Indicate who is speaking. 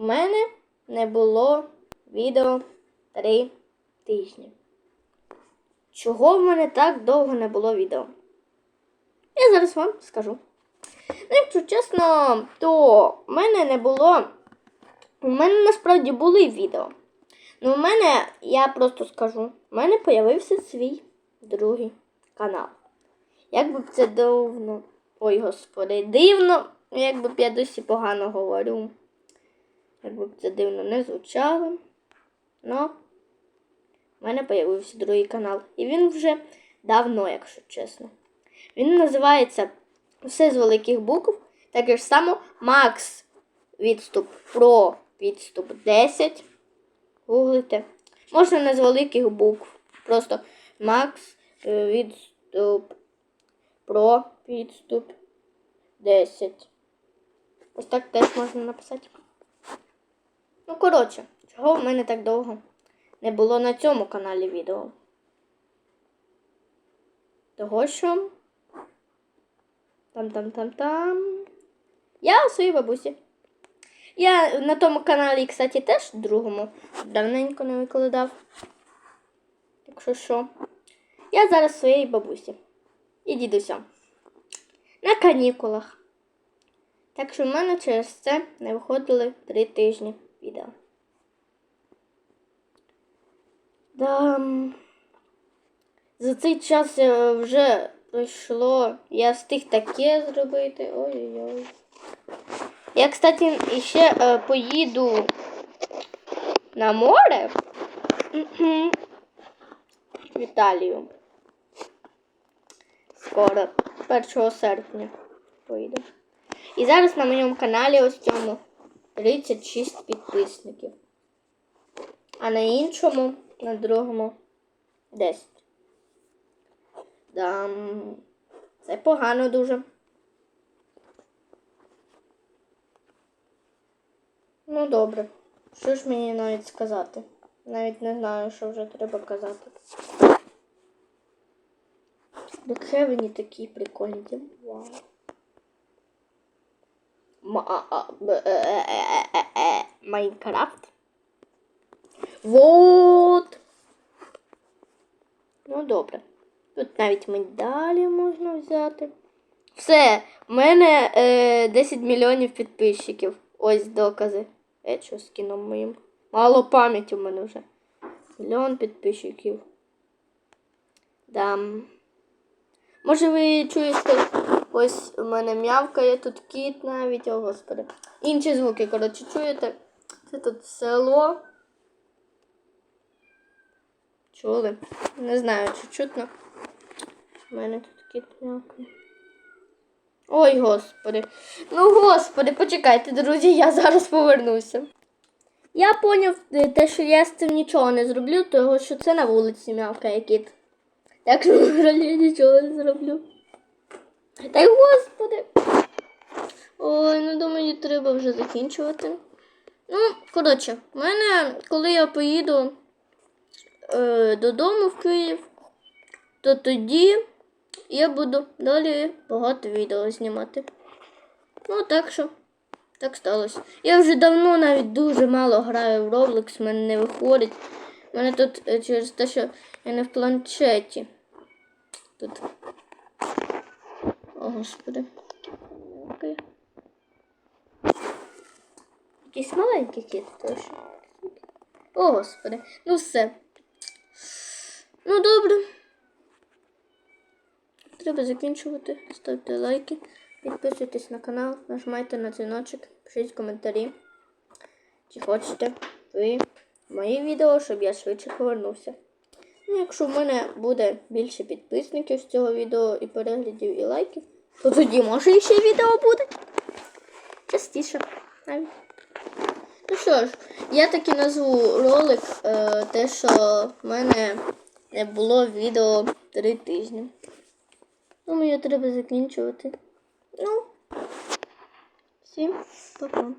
Speaker 1: У мене не було відео три тижні. Чого в мене так довго не було відео? Я зараз вам скажу. Ну, якщо чесно, то в мене не було. У мене насправді були відео. Ну, у мене, я просто скажу, у мене появився свій другий канал. Як би це дивно. Ой, господи, дивно, як би я досі погано говорю. Як би б це дивно не звучало. Но в мене появився другий канал. І він вже давно, якщо чесно. Він називається Все з великих букв. Так ж само Макс відступ про відступ 10. Гуглите. Можна не з великих букв. Просто Макс е, відступ про відступ 10. Ось так теж можна написати. Ну, коротше, чого в мене так довго не було на цьому каналі відео? Того що. Там-там-там-там. Я у своїй бабусі. Я на тому каналі, кстати, теж другому давненько не викладав. Якщо що. Я зараз у своєї бабусі. І дідуся. На канікулах. Так що в мене через це не виходили три тижні відео. Да. За цей час е, вже пройшло. Я встиг таке зробити. Ой-ой-ой. Я, кстати, ще е, поїду на море в Італію. Скоро, 1 серпня поїду. І зараз на моєму каналі ось цьому 36 підписників. А на іншому, на другому 10. Да, це погано дуже. Ну, добре. Що ж мені навіть сказати? Навіть не знаю, що вже треба казати. Бекхевені такі прикольні. Вау. Ма- е- е- е- Майнкрафт. Вот. Ну, добре. Тут навіть медалі можна взяти. Все, в мене е, 10 мільйонів підписчиків. Ось докази. Е, що з кіном моїм. Мало пам'яті в мене вже. Мільйон підписчиків. Да. Може ви чуєте, ось у мене м'явкає тут кіт навіть, о господи. Інші звуки, коротше, чуєте? Це тут село. Чули? Не знаю, чи чутно. У мене тут кіт м'явкає. Ой, господи. Ну, господи, почекайте, друзі, я зараз повернуся. Я поняв е, те, що я з цим нічого не зроблю, тому що це на вулиці м'явкає кіт. Так що, я нічого не зроблю. Та й господи. Ой, ну думаю, треба вже закінчувати. Ну, коротше, в мене, коли я поїду е, додому в Київ, то тоді я буду далі багато відео знімати. Ну, так що, так сталося. Я вже давно навіть дуже мало граю в Roblox, в мене не виходить. У мене тут е, через те, що я не в планшеті. Тут. О, господи. Окей. Якийсь маленький кіт точно. О, господи. Ну все. Ну, добре. Треба закінчувати. Ставте лайки, підписуйтесь на канал, нажимайте на дзвіночок, пишіть коментарі. Чи хочете ви мої відео, щоб я швидше повернувся. Ну, якщо в мене буде більше підписників з цього відео і переглядів і лайків, то тоді може ще відео буде. Частіше. навіть. Ну що ж, я таки назву ролик е, те, що в мене не було відео три тижні. Ну, мені треба закінчувати. Ну, всім па-па.